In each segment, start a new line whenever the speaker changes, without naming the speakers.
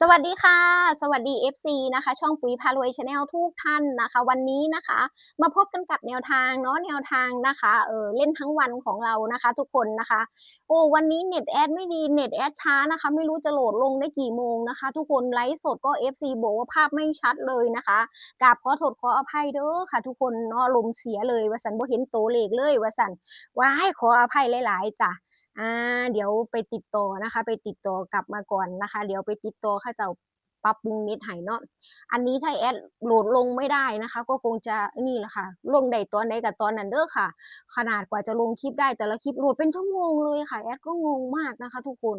สวัสดีค่ะ สวัสดี FC นะคะ ช่องปุ๋ยพารวยชาแนลทุกท่านนะคะ วันนี้นะคะ มาพบกันกับแนวทางเนาะแนวทางนะคะเออเล่นทั้งวันของเรานะคะ ทุกคนนะคะ โอ้วันนี้เน็ตแอดไม่ดีเน็ตแอดช้านะคะ ไม่รู้จะโหลดลงได้กี่โมงนะคะ ทุกคนไลฟ์สดก็ FC บอกว่าภาพไม่ชัดเลยนะคะกราบขอโทษขออภัยเด้อค่ะ ทุกคนเนาะลมเสียเลยว่าสันบ่เห็นโตเลขเลยว่าสันว้ายขออภัยหลาย ๆจ้ะ อ่าเดี๋ยวไปติดต่อนะคะ ไปติดต่อกลับมาก่อนนะคะ เดี๋ยวไปติดต่อข้าเจ้าปรับปรุงเน็ตให้เนาะ อันนี้ถ้าแอดโหลดลงไม่ได้นะคะ ก็คงจะนี่แหละค่ะ ลงได้ตอนไหนกับตอนนั้นเด้อค่ะ ขนาดกว่าจะลงคลิปได้แต่ละคลิปโหลดเป็นชั่วโมงเลยค่ะ แอดก็งงมากนะคะ ทุกคน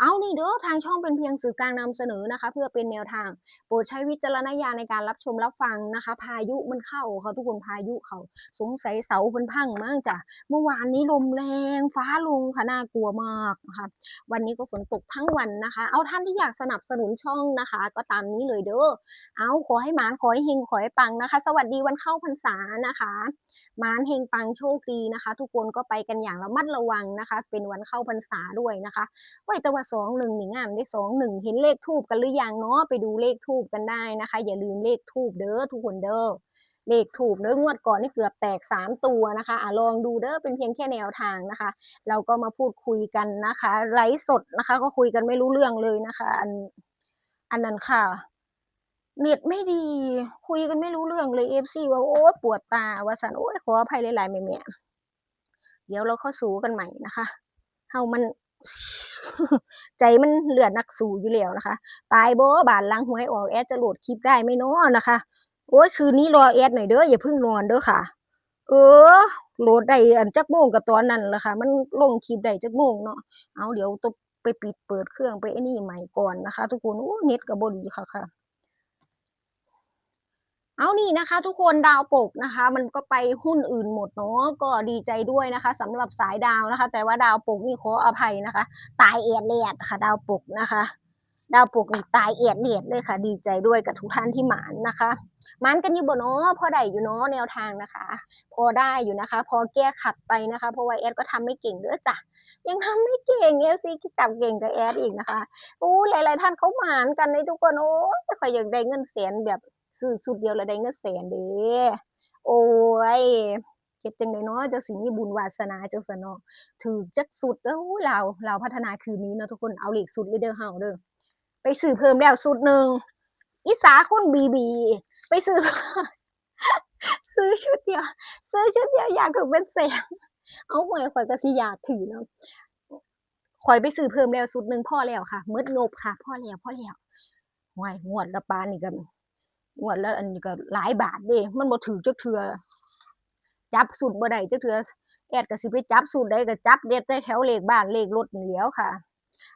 เอานี่เด้อทางช่องเป็นเพียงสื่อกลางนำเสนอนะคะ เพื่อเป็นแนวทาง โปรดใช้วิจารณญาณในการรับชมรับฟังนะคะ พายุมันเข้าค่ะทุกคนพายุเขาสงสัยเสาเพิ่นพังมากจ้ะเมื่อวานนี้ลมแรง ฟ้าลงค่ะน่ากลัวมากนะคะวันนี้ก็ฝนตกทั้งวันนะคะ เอาท่านที่อยากสนับสนุนช่องนะคะ ก็ตามนี้เลยเด้อเอาขอให้หมานขอให้เฮงขอให้ปังนะคะ สวัสดีวันเข้าพรรษานะคะหมานเฮงปังโชคดีนะคะ ทุกคนก็ไปกันอย่างระมัดระวังนะคะ เป็นวันเข้าพรรษาด้วยนะคะไว้แต่ว่าสองหนึ่งหนี่งามได้สองหนึ่งเห็นเลขทูบกันหรือยังเนาะไปดูเลขทูบกันได้นะคะ อย่าลืมเลขทูบเด้อทุกคนเด้อเลขถูกเด้องวดก่อนนี่เกือบแตก 3 ตัวนะคะอะลองดูเด้อเป็นเพียงแค่แนวทางนะคะ เราก็มาพูดคุยกันนะคะไลฟ์สดนะคะ ก็คุยกันไม่รู้เรื่องเลยนะคะ อันอันนั้นค่ะเน็ตไม่ดีคุยกันไม่รู้เรื่องเลยเอฟซีว่าโอ๊ยปวดตาว่าสันโอ๊ยขออภัยหลายๆแม่แม่ๆเดี๋ยวเราเข้าสู่กันใหม่นะคะเฮามัน ใจมันเลือนักสู่อยู่แล้วนะคะ ตายบ่บานลังหวยออกแอดจะโหลดคลิปได้ไหมเนาะนะคะโอ้ยคืนนี้รอแอดหน่อยเด้ออย่าเพิ่งนอนเด้อค่ะ เออโหลดได้อันจักโมงกับตอนนั้นละค่ะ มันลงคลิปได้จักโมงเนาะเอาเดี๋ยวต้องไปปิดเปิดเครื่องไปไอ้นี่ใหม่ก่อนนะคะ ทุกคนโอ้เน็ตกระบ่ดีค่ะค่ะ เอานี่นะคะทุกคนดาวปกนะคะ มันก็ไปหุ้นอื่นหมดเนาะก็ดีใจด้วยนะคะสำหรับสายดาวนะคะ แต่ว่าดาวปกนี่ขออภัยนะคะ ตายเอียดเลียดค่ะ ดาวปกนะคะ ดาวปกนี่ตายเอียดเลียดเลยค่ะ ดีใจด้วยกับทุกท่านที่หมานนะคะหมานกันอยู่บ่เนาะพอได้อยู่เนาะแนวทางนะคะ พอได้อยู่นะคะ พอแก้ขัดไปนะคะ เพราะว่าแอดก็ทำไม่เก่งเด้อจ้ะยังทำไม่เก่งเอฟซีจับเก่งกับแอดอีกนะคะโอ้หลาย ๆ ท่านเขาหมานกันในทุกคนโอ้ยข่อยอยากได้เงินแสนแบบ ซื้อชุดเดียวแล้วได้เงินแสนเด้โอ้ยเฮ็ดจังไดเนาะจักสิมีบุญวาสนาจังซั่นเนาะถือจักสุดเด้อลาวลาพัฒนาคืนนี้เนาะทุกคนเอาเลขสุดเลยเด้อเฮาเด้อไปซื้อเพิ่มแล้วสุดหนึงอีสาคุณบีบี ไปซื้อ ซื้อชุดเดียว ซื้อชุดเดียวอยากถูกเป็นแสนเอาหวยข่อยก็สิอยากถือเนาะข่อยไปซื้อเพิ่มแล้วสุดหนึงพอแล้วค่ะหมดงบค่ะพอแล้วพอแล้วหวยงวดละปานนี่ก็ งวดละอันนี้ก็หลายบาทเด้ มันบ่ถือจักเทื่อจับสุดบ่ได้จักเทื่อแอดก็สิไปจับสุดได้ก็จับเด็ดแต่แถวเลขบ้านเลขรถนี่แหล้วค่ะ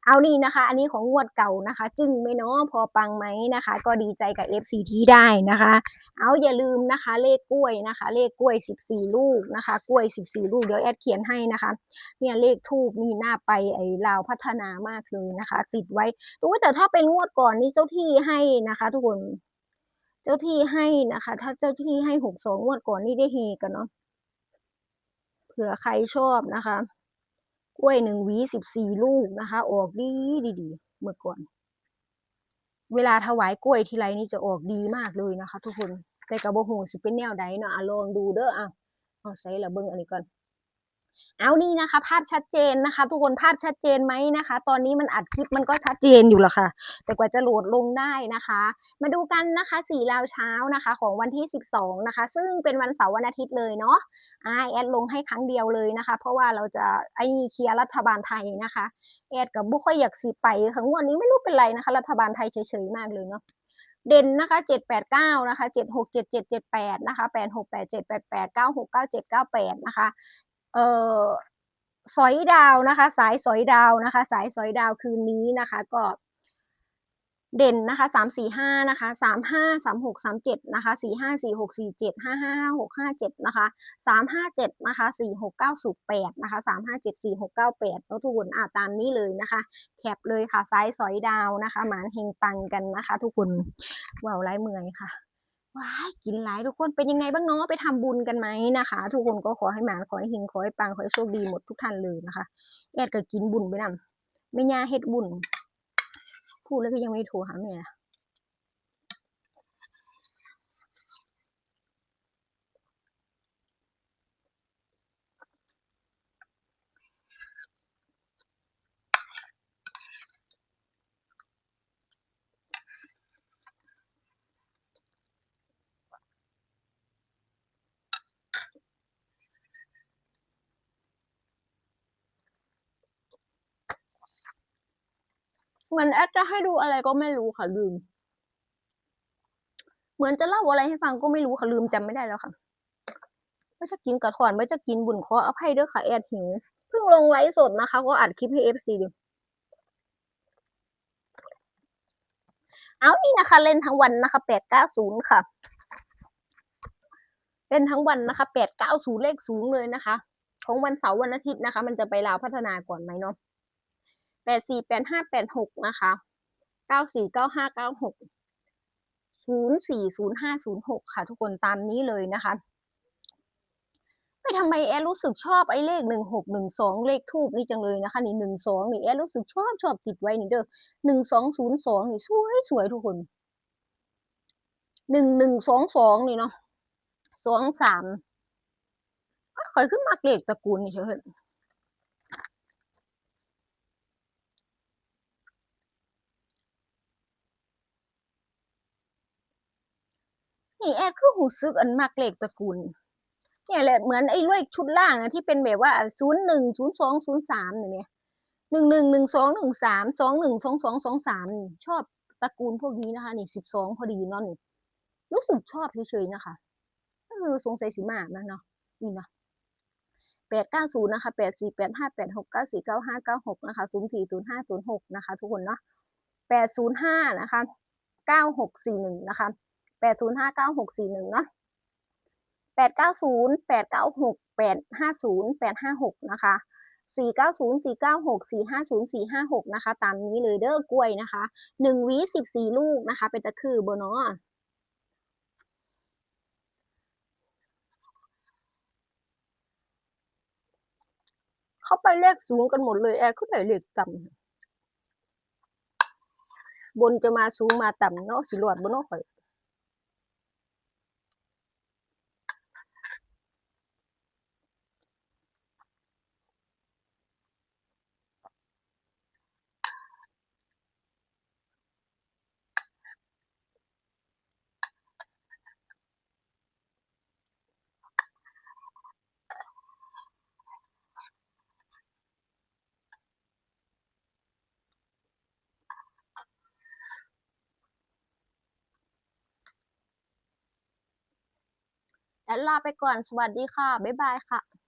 เอานี่นะคะ อันนี้ของงวดเก่านะคะ จึงไมเนาะพอปังไหมนะคะ ก็ดีใจกับ FC ที่ได้นะคะ เอาอย่าลืมนะคะ เลขกล้วยนะคะ เลขกล้วย 14 ลูกนะคะ กล้วย 14 ลูกเดี๋ยวแอดเขียนให้นะคะ เนี่ยเลขทูบนี่น่าไปไอ้ลาวพัฒนามากเลยนะคะ ติดไว้ดูแต่ถ้าเป็นงวดก่อนนี่เจ้าที่ให้นะคะ ทุกคน เจ้าที่ให้นะคะ ถ้าเจ้าที่ให้หกสองงวดก่อนนี่ได้เฮกันเนาะเผื่อใครชอบนะคะ กล้วยหนึ่งหวีสิบสี่ลูกนะคะ ออกดีดีดีเมื่อก่อน เวลาถวายกล้วยทีไรนี่จะออกดีมากเลยนะคะ ทุกคนแต่กระบอกหูสิเป็นแนวใดเนาะอะลองดูเด้ออะเอาใส่ละเบิ้งอันนี้ก่อน เอานี่นะคะ ภาพชัดเจนนะคะ ทุกคนภาพชัดเจนไหมนะคะ ตอนนี้มันอัดคลิปมันก็ชัดเจนอยู่ละค่ะ แต่กว่าจะโหลดลงได้นะคะ มาดูกันนะคะสี่ลาวเช้านะคะ ของวันที่ 12 นะคะ ซึ่งเป็นวันเสาร์วันอาทิตย์เลยเนาะไอแอดลงให้ครั้งเดียวเลยนะคะ เพราะว่าเราจะไอนี่เคลียร์รัฐบาลไทยนะคะแอดกับบุค่อยอยากสิไปครั้งวันนี้ไม่รู้เป็นไรนะคะ รัฐบาลไทยเฉยๆมากเลยเนาะเด่นนะคะเจ็ดแปดเก้านะคะเจ็ดหกเจ็ดเจ็ดเจ็ดแปดนะคะแปดหกแปดเจ็ดแปดแปดเก้าหกเก้าเจ็ดเก้าแปดนะคะ เอ่อสอยดาวนะคะ สายสอยดาวนะคะ สายสอยดาวคืนนี้นะคะ ก็เด่นนะคะสามสี่ห้านะคะสามห้าสามหกสามเจ็ดนะคะสี่ห้าสี่หกสี่เจ็ดห้าห้าหกห้าเจ็ดนะคะสามห้าเจ็ดนะคะสี่หกเก้าสูแปดนะคะสามห้าเจ็ดสี่หกเก้าแปดแล้วทุกคนอ่าตามนี้เลยนะคะ แคปเลยค่ะซ้ายสอยดาวนะคะ หมานเฮงปังกันนะคะ ทุกคนว้าวไร้เมื่อยค่ะ ว้ายกินหลายทุกคนเป็นยังไงบ้างเนาะไปทำบุญกันไหมนะคะ ทุกคนก็ขอให้หมานขอให้หิงขอให้ปังขอให้โชคดีหมดทุกท่านเลยนะคะแอดก็กินบุญไปนำไม่ยาเฮ็ดบุญพูดแล้วก็ยังไม่โทรหาแม่ เหมือนแอดจะให้ดูอะไรก็ไม่รู้ค่ะลืม เหมือนจะเล่าอะไรให้ฟังก็ไม่รู้ค่ะลืมจำไม่ได้แล้วค่ะไม่จะกินกระถอนไม่จะกินบุญขออภัยด้วยค่ะแอดหิวเพิ่งลงไลฟ์สดนะคะ ก็อัดคลิปให้เอฟซีดูเอานี่นะคะ เล่นทั้งวันนะคะแปดเก้าศูนย์ค่ะ เล่นทั้งวันนะคะแปดเก้าศูนย์เลขสูงเลยนะคะ ของวันเสาร์วันอาทิตย์นะคะ มันจะไปลาวพัฒนาก่อนไหมเนาะ แปดสี่แปดห้าแปดหกนะคะเก้าสี่เก้าห้าเก้าหกศูนย์สี่ศูนย์ห้าศูนย์หกค่ะทุกคนตามนี้เลยนะคะไปทำไมแอร์รู้สึกชอบไอ้เลขหนึ่งหกหนึ่งสองเลขทูบนี่จังเลยนะคะ นี่หนึ่งสองนี่แอร์รู้สึกชอบชอบติดไว้นี่เด้อหนึ่งสองศูนย์สองนี่สวยสวยทุกคนหนึ่งหนึ่งสองสองนี่เนาะสองสามคอยขึ้นมากเลขตระกูลนี่เฉย นี่แอดคือหูซึกอันมากเลขตระกูลเนี่ยแหละเหมือนไอ้เลขชุดล่างอะที่เป็นแบบว่าศูนย์หนึ่งศูนย์สองศูนย์สามเนี่ยหนึ่งหนึ่งหนึ่งสองหนึ่งสามสองหนึ่งสองสองสองสามชอบตระกูลพวกนี้นะคะนี่สิบสองพอดีเนาะนี่รู้สึกชอบเฉยๆนะคะก็คือสงสัยสีมากนะเนาะนี่เนาะแปดเก้าศูนย์นะคะแปดสี่แปดห้าแปดหกเก้าสี่เก้าห้าเก้าหกนะคะศูนย์สี่ศูนย์ห้าศูนย์หกนะคะ ทุกคนเนาะแปดศูนย์ห้านะคะเก้าหกสี่หนึ่งนะคะ แปดศูนย์ห้าเก้าหกสี่หนึ่งเนาะแปดเก้าศูนย์แปดเก้าหกแปดห้าศูนย์แปดห้าหกนะคะสี่เก้าศูนย์สี่เก้าหกสี่ห้าศูนย์สี่ห้าหกนะคะ ตามนี้เลยเด้อกล้วยนะคะหนึ่งวีสิบสี่ลูกนะคะ เป็นตะคือเบอร์เนาะเข้าไปเลขสูงกันหมดเลยแอร์ขึ้นไหนเลขต่ำบนจะมาสูงมาต่ำเนาะสิหลวดบนเนาะข่อย แอดลาไปก่อนสวัสดีค่ะ บ๊ายบายค่ะ